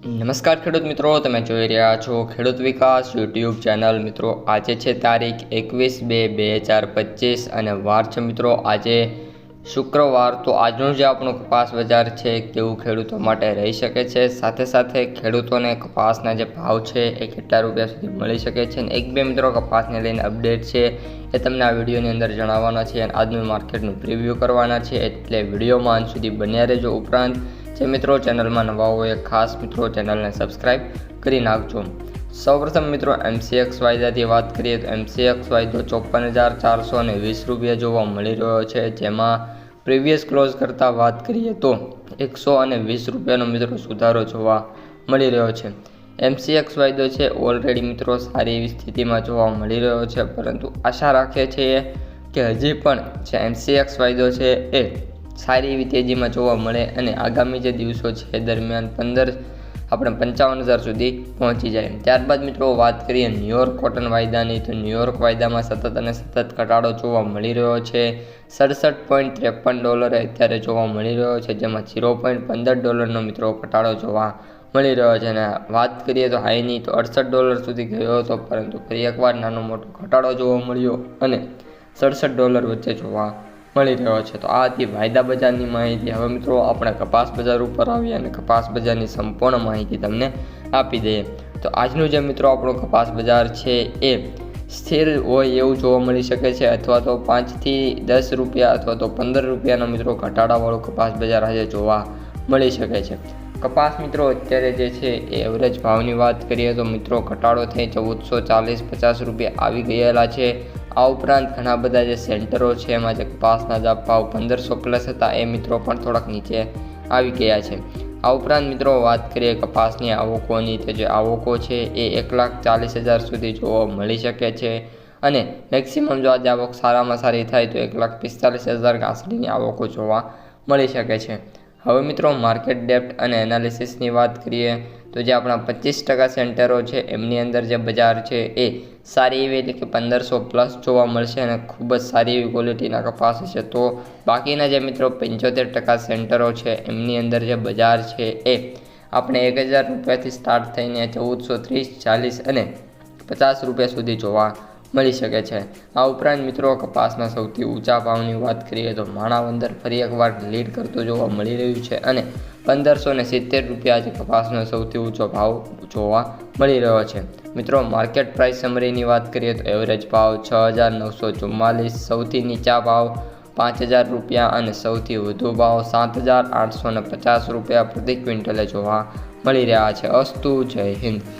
નમસ્કાર ખેડૂત મિત્રો, તમે જોઈ રહ્યા છો ખેડૂત વિકાસ યુટ્યુબ ચેનલ. મિત્રો, આજે છે તારીખ એકવીસ બે બે હજાર પચીસ અને વાર છે મિત્રો, આજે શુક્રવાર. તો આજનું જે આપણું કપાસ બજાર છે, કેવું ખેડૂતો માટે રહી શકે છે? સાથે સાથે ખેડૂતોને કપાસના જે ભાવ છે, એ કેટલા રૂપિયા સુધી મળી શકે છે? અને એક બે મિત્રો કપાસને લઈને અપડેટ છે, એ તમને આ વિડીયોની અંદર જણાવવાના છે. અને આજનું માર્કેટનું પ્રિવ્યૂ કરવાના છે, એટલે વિડીયોમાં અંત સુધી બન્યા રહેજો. ઉપરાંત જે મિત્રો ચેનલમાં નવા હોય ખાસ મિત્રો ચેનલને સબસ્ક્રાઈબ કરી નાખજો. સૌપ્રથમ મિત્રો એમસીએક્સ વાયદાથી વાત કરીએ તો એમસીએક્સ વાયદો ચોપન હજાર ચારસો અને વીસ રૂપિયા જોવા મળી રહ્યો છે. જેમાં પ્રીવિયસ ક્લોઝ કરતાં વાત કરીએ તો એકસો અને વીસ રૂપિયાનો મિત્રો સુધારો જોવા મળી રહ્યો છે. એમસીએક્સ વાયદો છે ઓલરેડી મિત્રો સારી એવી સ્થિતિમાં જોવા મળી રહ્યો છે. પરંતુ આશા રાખીએ છીએ કે હજી પણ જે એમસીએક્સ વાયદો છે એ સારી એવી તેજીમાં જોવા મળે અને આગામી જે દિવસો છે દરમિયાન પંદર, આપણે પંચાવન હજાર સુધી પહોંચી જાય. ત્યારબાદ મિત્રો વાત કરીએ ન્યુયોર્ક કોટન વાયદાની. તો ન્યુયોર્ક વાયદામાં સતત અને સતત ઘટાડો જોવા મળી રહ્યો છે. સડસઠ પોઈન્ટ ત્રેપન ડોલરે અત્યારે જોવા મળી રહ્યો છે, જેમાં ઝીરો પોઈન્ટ પંદર ડોલરનો મિત્રો ઘટાડો જોવા મળી રહ્યો છે. અને વાત કરીએ તો હાઈની, તો અડસઠ ડોલર સુધી ગયો હતો, પરંતુ ફરી એકવાર નાનો મોટો ઘટાડો જોવા મળ્યો અને સડસઠ ડોલર વચ્ચે જોવા મળી રહ્યો છે. તો આ હતી વાયદા બજારની માહિતી. હવે મિત્રો આપણે કપાસ બજાર ઉપર આવીએ અને કપાસ બજારની સંપૂર્ણ માહિતી તમને આપી દઈએ. તો આજનું જે મિત્રો આપણો કપાસ બજાર છે એ સ્થિર હોય એવું જોવા મળી શકે છે. અથવા તો પાંચથી દસ રૂપિયા અથવા તો પંદર રૂપિયાનો મિત્રો ઘટાડાવાળો કપાસ બજાર આજે જોવા મળી શકે છે. કપાસ મિત્રો અત્યારે જે છે એ એવરેજ ભાવની વાત કરીએ તો મિત્રો ઘટાડો થઈ ચૌદસો ચાલીસ પચાસ રૂપિયા આવી ગયેલા છે. આ ઉપરાંત ઘણા બધા જે સેન્ટરો છે, એમાં જે કપાસના જે ભાવ પંદરસો પ્લસ હતા, એ મિત્રો પણ થોડાક નીચે આવી ગયા છે. આ ઉપરાંત મિત્રો વાત કરીએ કપાસની આવકોની, તો જે આવકો છે, એ એક લાખ ચાલીસ હજાર સુધી જોવા મળી શકે છે. અને મેક્સિમમ જો આજે આવક સારામાં સારી થાય, તો એક લાખ પિસ્તાલીસ હજાર ઘાસડીની આવકો જોવા મળી શકે છે. હવે મિત્રો માર્કેટ ડેપ્ટ અને એનાલિસિસની વાત કરીએ, તો જે આપણા પચીસ ટકા સેન્ટરો છે, એમની અંદર જે બજાર છે એ સારી એવી એટલે કે પંદરસો પ્લસ જોવા મળશે અને ખૂબ જ સારી એવી ક્વોલિટીના કપાસ છે તો બાકીના જે મિત્રો પંચોતેર ટકા સેન્ટરો છે, એમની અંદર જે બજાર છે એ આપણે એક હજાર રૂપિયાથી સ્ટાર્ટ થઈને ચૌદસો ત્રીસ ચાલીસ અને પચાસ રૂપિયા સુધી જોવા મળી શકે છે. આ ઉપરાંત મિત્રો કપાસના સૌથી ઊંચા ભાવની વાત કરીએ તો માણાવંદર ફરી એકવાર લીડ કરતો જોવા મળી રહ્યું છે અને પંદરસો ને સિત્તેર રૂપિયા જે કપાસનો સૌથી ઊંચો ભાવ જોવા મળી રહ્યો છે. મિત્રો, માર્કેટ પ્રાઇસ સમરીની વાત કરીએ તો એવરેજ ભાવ છ હજાર નવસો ચુમ્માલીસ, સૌથી નીચા ભાવ પાંચ હજાર રૂપિયા અને સૌથી વધુ ભાવ સાત હજાર આઠસો ને પચાસ રૂપિયા પ્રતિ ક્વિન્ટલે જોવા મળી રહ્યા છે. અસ્તુ, જય હિન્દ.